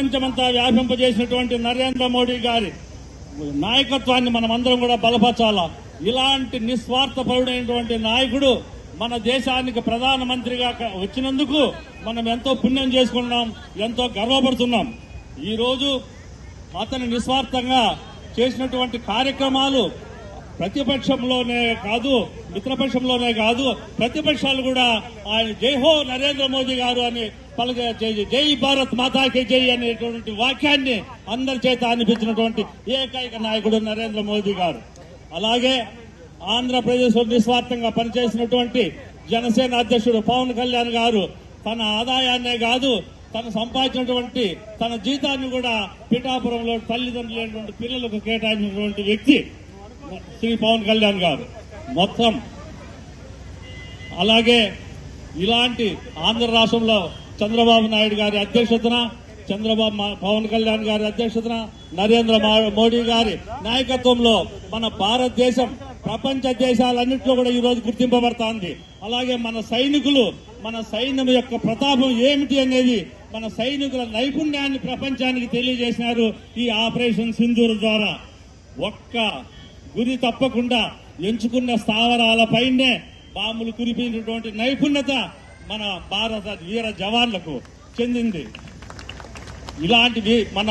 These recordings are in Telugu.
ప్రపంచమంతా వ్యాపింపజేసినటువంటి నరేంద్ర మోడీ గారి నాయకత్వాన్ని మనం అందరం కూడా బలపరచాలా? ఇలాంటి నిస్వార్థపరుడైనటువంటి నాయకుడు మన దేశానికి ప్రధానమంత్రిగా వచ్చినందుకు మనం ఎంతో పుణ్యం చేసుకున్నాం ఎంతో గర్వపడుతున్నాం. ఈరోజు అతను నిస్వార్థంగా చేసినటువంటి కార్యక్రమాలు ప్రతిపక్షంలోనే కాదు మిత్రపక్షంలోనే కాదు ప్రతిపక్షాలు కూడా ఆయన జై హో నరేంద్ర మోదీ గారు అని పలక జై జై భారత్ మాతాకి జై అనేటువంటి వాక్యాన్ని అందరి చేత అనిపించినటువంటి ఏకైక నాయకుడు నరేంద్ర మోదీ గారు. అలాగే ఆంధ్రప్రదేశ్లో నిస్వార్థంగా పనిచేసినటువంటి జనసేన అధ్యక్షుడు పవన్ కళ్యాణ్ గారు తన ఆదాయాన్నే కాదు తను సంపాదించినటువంటి తన జీతాన్ని కూడా పిఠాపురంలో తల్లిదండ్రులైనటువంటి పిల్లలకు కేటాయించినటువంటి వ్యక్తి శ్రీ పవన్ కళ్యాణ్ గారు. మొత్తం. అలాగే ఇలాంటి ఆంధ్ర రాష్ట్రంలో చంద్రబాబు నాయుడు గారి అధ్యక్షతన చంద్రబాబు పవన్ కళ్యాణ్ గారి అధ్యక్షతన నరేంద్ర మోడీ గారి నాయకత్వంలో మన భారతదేశం ప్రపంచ దేశాలన్నింటిలో కూడా ఈరోజు గుర్తింపబడుతోంది. అలాగే మన సైనికులు మన సైన్యం యొక్క ప్రతాపం ఏమిటి అనేది మన సైనికుల నైపుణ్యాన్ని ప్రపంచానికి తెలియజేసినారు ఈ ఆపరేషన్ సింధూర్ ద్వారా. ఒక్క గురి తప్పకుండా ఎంచుకున్న స్థావరాలపైనే బాంబులు కురిపించినటువంటి నైపుణ్యత మన భారత వీర జవాన్లకు చెందింది. ఇలాంటివి మన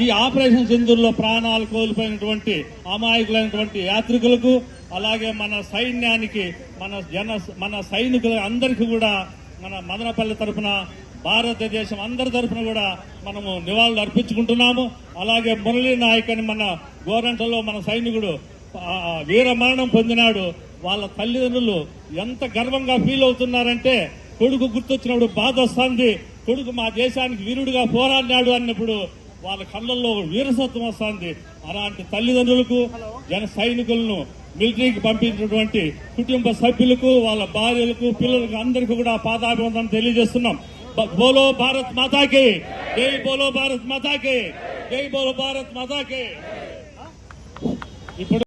ఈ ఆపరేషన్ సింధుల్లో ప్రాణాలు కోల్పోయినటువంటి అమాయకులైనటువంటి యాత్రికులకు అలాగే మన సైన్యానికి మన జన మన సైనికుల అందరికీ కూడా మన మదనపల్లి తరఫున భారతదేశం అందరి తరఫున కూడా మనము నివాళులు అర్పించుకుంటున్నాము. అలాగే మురళీ నాయక్ అని మన గోరంటలో మన సైనికుడు ఆ, వీర మరణం పొందినాడు. వాళ్ళ తల్లిదండ్రులు ఎంత గర్వంగా ఫీల్ అవుతున్నారంటే కొడుకు గుర్తొచ్చినప్పుడు బాధ వస్తుంది కొడుకు మా దేశానికి వీరుడిగా పోరాడినాడు అన్నప్పుడు వాళ్ళ కళ్ళల్లో వీరసత్వం వస్తుంది. అలాంటి తల్లిదండ్రులకు జన సైనికులను మిలిటరీకి పంపించినటువంటి కుటుంబ సభ్యులకు వాళ్ళ భార్యలకు పిల్లలకు అందరికీ కూడా పాదాభివందనం తెలియజేస్తున్నాం. బోలో భారత్ మాతాకి. జై బోలో భారత్ మాతాకి. జై బోలో భారత్ మాతాకి. ఇప్పుడు